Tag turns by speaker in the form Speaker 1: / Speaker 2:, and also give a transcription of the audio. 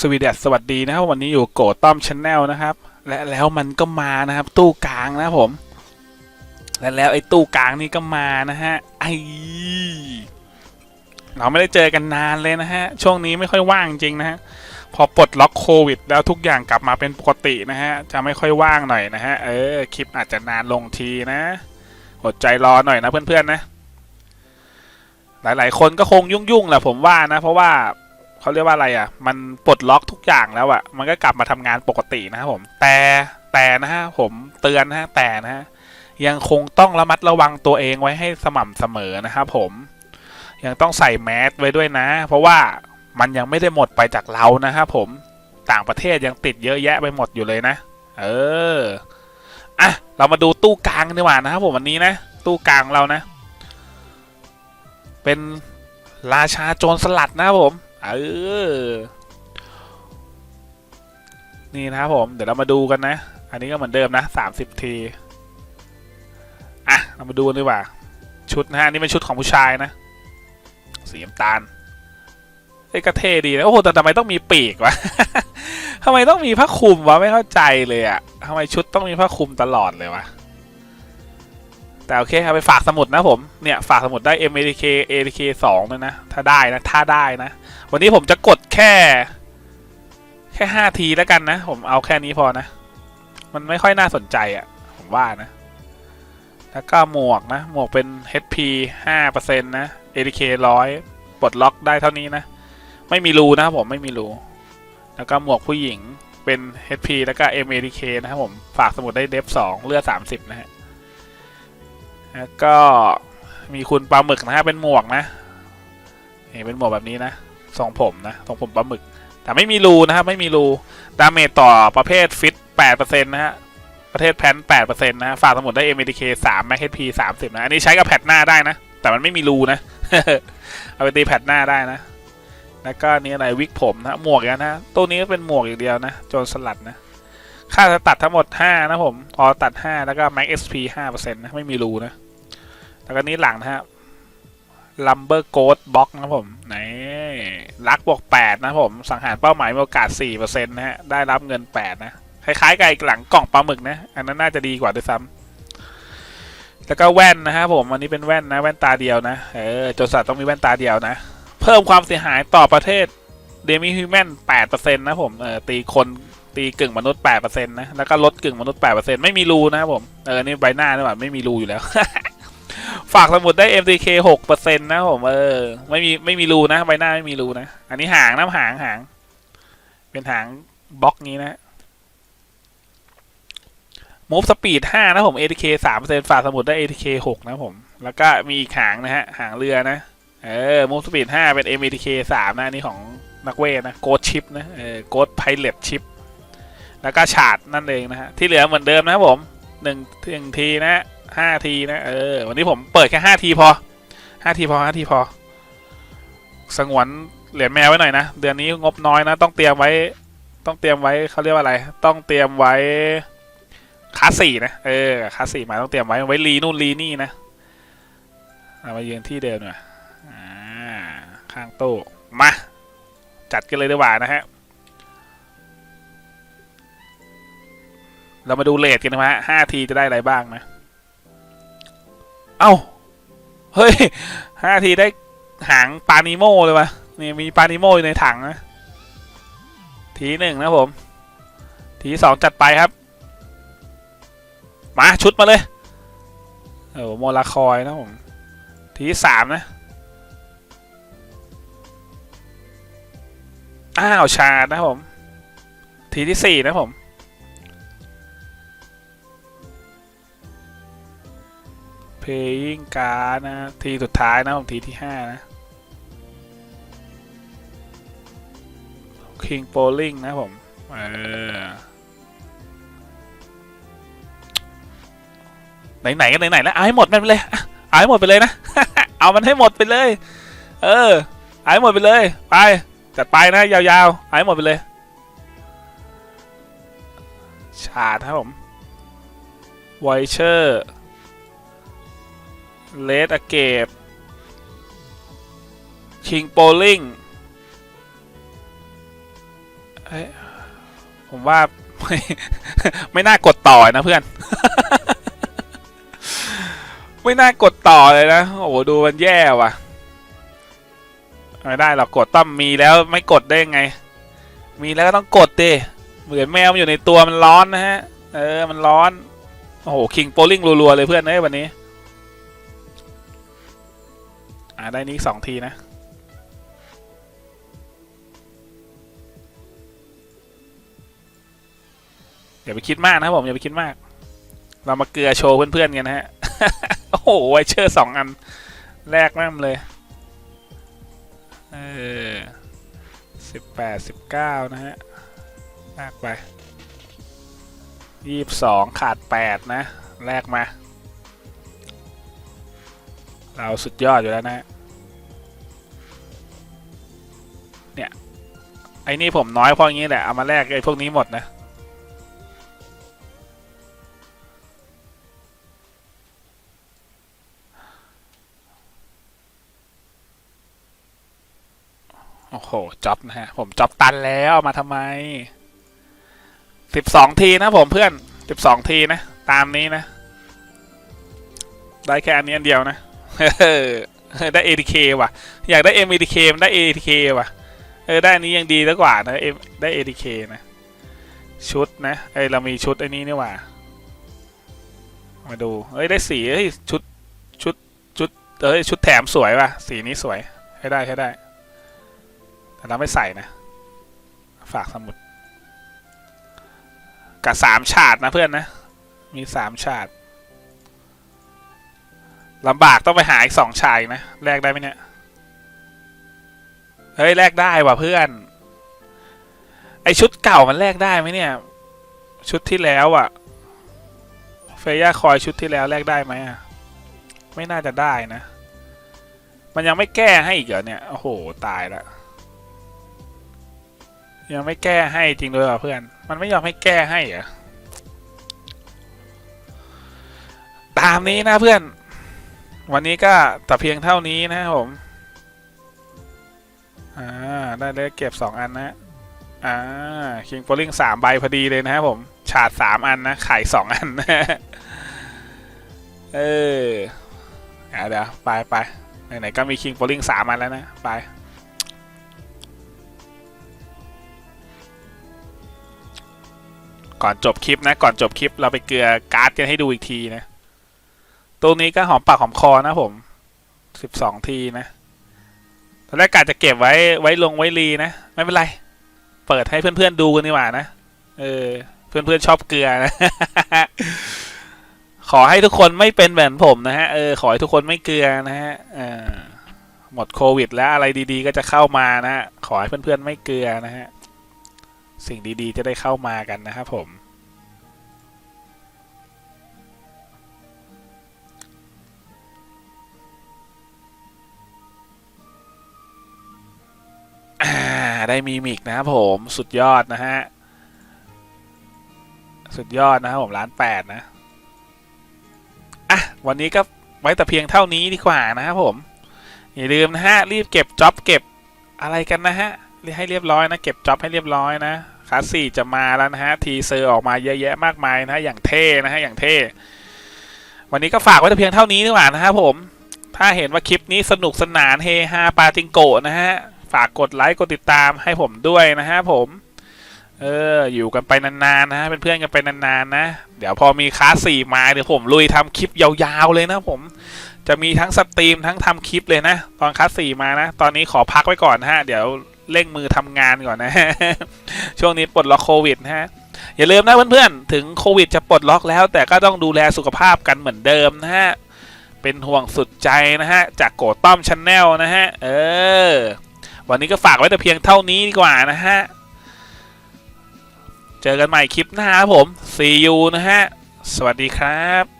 Speaker 1: สวีเดนสวัสดีนะครับ วันนี้อยู่โกต้อมชาแนลนะครับ และแล้วมันก็มานะครับ ตู้กลางนะผม และแล้วไอ้ตู้กลางนี่ก็มานะฮะไอเราไม่ได้เจอกันนานเลยนะฮะ ช่วงนี้ไม่ค่อยว่างจริงนะฮะ พอปลดล็อกโควิด แล้วทุกอย่างกลับมาเป็นปกตินะฮะ จะไม่ค่อยว่างหน่อยนะฮะ เออ คลิปอาจจะนานลงทีนะอดใจรอหน่อยนะเพื่อนๆนะ หลายๆ คนก็คงยุ่งๆแหละผมว่านะ เพราะว่า เขาเรียกว่าอะไรอะ มันปลดล็อกทุกอย่างแล้วอะ มันก็กลับมาทำงานปกตินะครับผม แต่แต่นะฮะผมเตือนนะฮะแต่นะฮะยังคงต้องระมัดระวังตัวเองไว้ให้สม่ำเสมอนะครับผมยังต้องใส่แมสไว้ด้วยนะ เพราะว่ามันยังไม่ได้หมดไปจากเรานะครับผมต่างประเทศยังติดเยอะแยะไปหมดอยู่เลยนะ เอออะเรามาดูตู้กลางดีกว่านะครับผมวันนี้นะ ตู้กลางเรานะ เป็นราชาโจรสลัดนะครับผม เออ นี่นะครับผม เดี๋ยวเรามาดูกันนะ อันนี้ก็เหมือนเดิมนะสามสิบที อะ เรามาดูกันดีกว่า ชุดนะฮะนนี่เป็นชุดของผู้ชายนะ สีน้ำตาลเอ้ก็เท่ดีนะ โอ้โห แต่ทำไมต้องมีปีกวะทำไมต้องมีผ้าคลุมวะ ไม่เข้าใจเลยอะทำไมชุดต้องมีผ้าคลุมตลอดเลยวะ แต่โอเคเอาไปฝากสมุดนะผม เนี่ยฝากสมุดได้ M A K A K สองเลยนะ ถ้าได้นะ ถ้าได้นะ วันนี้ผมจะกดแค่ แค่ห้าทีแล้วกันนะ ผมเอาแค่นี้พอนะ มันไม่ค่อยน่าสนใจอะ่ะ ผมว่านะ แล้วก็หมวกนะ หมวกเป็น HP ห้าเปอร์เซ็นต์นะ ADK ร้อยปลดล็อกได้เท่านี้นะ ไม่มีรูนะครับผมไม่มีรู แล้วก็หมวกผู้หญิงเป็น HP แล้วก็ MADK นะครับผม ฝากสมุดได้เดฟสองเลือดสามสิบนะฮะ แล้วก็มีคุณปลาหมึกนะฮะเป็นหมวกนะนี่เป็นหมวกแบบนี้นะทรงผมนะทรงผมปลาหมึก แต่ไม่มีรูนะครับไม่มีรูดาเมจต่อประเภทฟิตแปดเปอร์เซ็นะฮะประเภทแพนแปดเปอร์เซ็นต์นะฝากสมุดได้ MDK สามแม็ก HP สามสิบนะ อันนี้ใช้กับแพทหน้าได้นะ แต่มันไม่มีรูนะ เอาไปตีแพทหน้าได้นะ แล้วก็นี่อะไรวิกผมนะหมวกอย่างนะตัวนี้ก็เป็นหมวกอย่างเดียวนะโจนสลัดนะค่าจะตัดทั้งหมด 5 นะผมพอตัด 5 แล้วก็ max XP 5%นะ ไม่มีรูนะ แล้วก็นี้หลังนะฮะ lumber ghost box นะผมไหนลักบวก 8 นะผม สังหารเป้าหมายมีโอกาส 4%นะฮะ ได้รับเงิน 8 นะ คล้ายๆกับอีกหลังกล่องปลาหมึกนะ อันนั้นน่าจะดีกว่าด้วยซ้ำแล้วก็แว่นนะฮะผม อันนี้เป็นแว่นนะ แว่นตาเดียวนะ เออโจรสัตว์ต้องมีแว่นตาเดียวนะ เพิ่มความเสียหายต่อประเทศเดมิฮิวแมน8%นะผม เออตีคนตีกึ่งมนุษย์8%นะ แล้วก็ลดกึ่งมนุษย์8%ไม่มีรูนะผม เออ นี่ใบหน้านี่หว่าไม่มีรูอยู่แล้ว ฝากสมุดได้ MDK 6%นต์นะผมเออ ไม่มีไม่มีรูนะใบหน้าไม่มีรูนะ อันนี้หางนะหางหาง เป็นหางบล็อกนี้นะ Move Speed 5นะผม ATK 3%ฝากสมุดได้ ATK 6นะผม แล้วก็มีอีกหางนะฮะ หางเรือนะ เออ Move Speed 5เป็น MATK 3นะนี่ของนักเวทนะ Ghost Chip นะเออ Ghost Pilot Chip แล้วก็ฉาดนั่นเองนะฮะ ที่เหลือเหมือนเดิมนะครับผมหนึ่งหนึ่งทีนะ ห้าทีนะเออวันนี้ผมเปิดแค่ห้าทีพอห้าทีพอห้าทีพอ สงวนเหรียญแมวไว้หน่อยนะ เดือนนี้งบน้อยนะ ต้องเตรียมไว้ ต้องเตรียมไว้เขาเรียกว่าอะไร ต้องเตรียมไว้คาสสี่นะเออคาสสี่มาต้องเตรียมไว้ไว้รีนู่นรีนี่นะเอามายืนที่เดิมหน่อยอ่าข้างโตู้มา จัดกันเลยดีกว่านะฮะเรามาดูเลทกันนะฮะห้าทีจะได้อะไรบ้างนะ เอ้า เฮ้ยห้าทีได้หางปานิโมเลยวะนี่มีปานิโมอยู่ในถังนะ ทีหนึ่งนะผม ทีสองจัดไปครับ มาชุดมาเลย เออโมลาคอยนะผม ทีสามนะ อ้าว ชาดนะผม ทีที่สี่นะผม เพลยิงการนะ ทีสุดท้ายนะผมทีที่ห้านะคิงโปลิงนะผม เออ ไหนๆก็ไหนๆแล้วเอาให้หมดมันไปเลยเอาให้หมดไปเลยนะ เอามันให้หมดไปเลย เออเอาให้หมดไปเลย ไป จัดไปนะ ยาวๆเอาให้หมดไปเลย ชาดครับผมไวเชอร์ เลดอเกตคิงโปลิงเอ้ผมว่าไม่ไม่น่ากดต่อนะเพื่อน ไม่น่ากดต่อเลยนะ โอ้โหดูมันแย่ว่ะ ไม่ได้หรอกกดต้อมมีแล้วไม่กดได้ยังไง มีแล้วก็ต้องกดดิเหมือนแมวมันอยู่ในตัวมันร้อนนะฮะ เออมันร้อน โอ้โหคิงโปลิงรัวๆเลยเพื่อนเอ้ยวันนี้ ได้นี้สองทีนะ อย่าไปคิดมากนะครับผม อย่าไปคิดมาก เรามาเกลือโชว์เพื่อนๆกันนะฮะ โอ้โหไวเชอร์สองอัน แรกแม่มเลย เออสิบแปดสิบเก้านะฮะแลกไปยี่สิบสองขาดแปดนะแลกมา เราสุดยอดอยู่แล้วนะ เนี่ยไอ้นี่ผมน้อยพราะอย่างนี้แหละเอามาแลกไอ้พวกนี้หมดนะโอ้โหจ็อบนะฮะ ผมจ็อบตันแล้วเอามาทำไมสิบสองทีนะผมเพื่อนสิบสองทีนะ ตามนี้นะ ได้แค่อันนี้อันเดียวนะได้ ATK ว่ะ อยากได้ MATK มันได้ ATK ว่ะ เออได้อันนี้ยังดีแล้วกว่านะ M ได้ ATK นะ ชุดนะเอ้เรามีชุดไอ้นี้นี่หว่า มาดูเอ้ยได้สีเอ้ยชุดชุดชุดเอ้ยชุดแถมสวยว่ะสีนี้สวยให้ได้ให้ได้ แต่เราไม่ใส่นะ ฝากสมุดกับสามฉาดนะเพื่อนนะ มีสามฉาดลำบากต้องไปหาอีกสองฉายนะแลกได้ไหมเนี่ย เฮ้ยแลกได้ว่ะเพื่อน ไอชุดเก่ามันแลกได้ไหมเนี่ย ชุดที่แล้วอะเฟย่าคอยชุดที่แล้วแลกได้ไหมอะไม่น่าจะได้นะ มันยังไม่แก้ให้อีกเหรอเนี่ย โอ้โห ตายละยังไม่แก้ให้จริงเลยเหรอเพื่อน มันไม่ยอมให้แก้ให้เหรอตามนี้นะเพื่อน วันนี้ก็แต่เพียงเท่านี้นะครับผม อ่าได้เลยเก็บสองอันนะอ่าคิงโปลิงสามใบพอดีเลยนะครับผมฉาดสามอันนะไข่สองอันนะเอออ่าเดี๋ยวไปไปไหนๆก็มีคิงโปลิงสามอันแล้วนะไปก่อนจบคลิปนะ ก่อนจบคลิปเราไปเกลือการ์ดกันให้ดูอีกทีนะ ตัวนี้ก็หอมปากหอมคอนะผมสิบสองทีนะ ตอนแรกกะจะเก็บไว้ไว้ลงไว้รีนะ ไม่เป็นไร เปิดให้เพื่อนๆดูกันดีกว่านะ เออ เพื่อนๆชอบเกลือนะ ขอให้ทุกคนไม่เป็นเหมือนผมนะฮะ เออ ขอให้ทุกคนไม่เกลือนะฮะเออหมดโควิด แล้วอะไรดีๆ ก็จะเข้ามานะฮะขอให้เพื่อนๆไม่เกลือนะฮะ สิ่งดีๆ จะได้เข้ามากันนะครับผม ได้มีมิกนะครับผมสุดยอดนะฮะ สุดยอดนะครับผมล้านแปดนะ อะ วันนี้ก็ไว้แต่เพียงเท่านี้ดีกว่านะครับผม อย่าลืมนะฮะ รีบเก็บจ็อบเก็บอะไรกันนะฮะให้เรียบร้อยนะ เก็บจ็อบให้เรียบร้อยนะคลาสสี่จะมาแล้วนะฮะ ทีเซอร์ออกมาเยอะแยะมากมายนะฮะ อย่างเท่นะฮะ อย่างเท่ วันนี้ก็ฝากไว้แต่เพียงเท่านี้ดีกว่านะครับผม ถ้าเห็นว่าคลิปนี้สนุกสนานเฮฮาปาจิงโกะนะฮะ ฝากกดไลค์กดติดตามให้ผมด้วยนะฮะผมเอออยู่กันไปนานๆนะฮะเป็นเพื่อนกันไปนานๆนะ เดี๋ยวพอมีคลาสสี่มาเดี๋ยวผมลุยทำคลิปยาวๆเลยนะผม จะมีทั้งสตรีมทั้งทำคลิปเลยนะ ตอนคลาสสี่มานะ ตอนนี้ขอพักไว้ก่อนนะฮะ เดี๋ยวเร่งมือทำงานก่อนนะ ช่วงนี้ปลดล็อกโควิดนะฮะ อย่าลืมนะเพื่อนๆ ถึงโควิดจะปลดล็อกแล้ว แต่ก็ต้องดูแลสุขภาพกันเหมือนเดิมนะฮะ เป็นห่วงสุดใจนะฮะ จากโกต้อมชาแนลนะฮะ เออ วันนี้ก็ฝากไว้แต่เพียงเท่านี้ดีกว่านะฮะ เจอกันใหม่คลิปหน้าครับผม see you นะฮะ สวัสดีครับ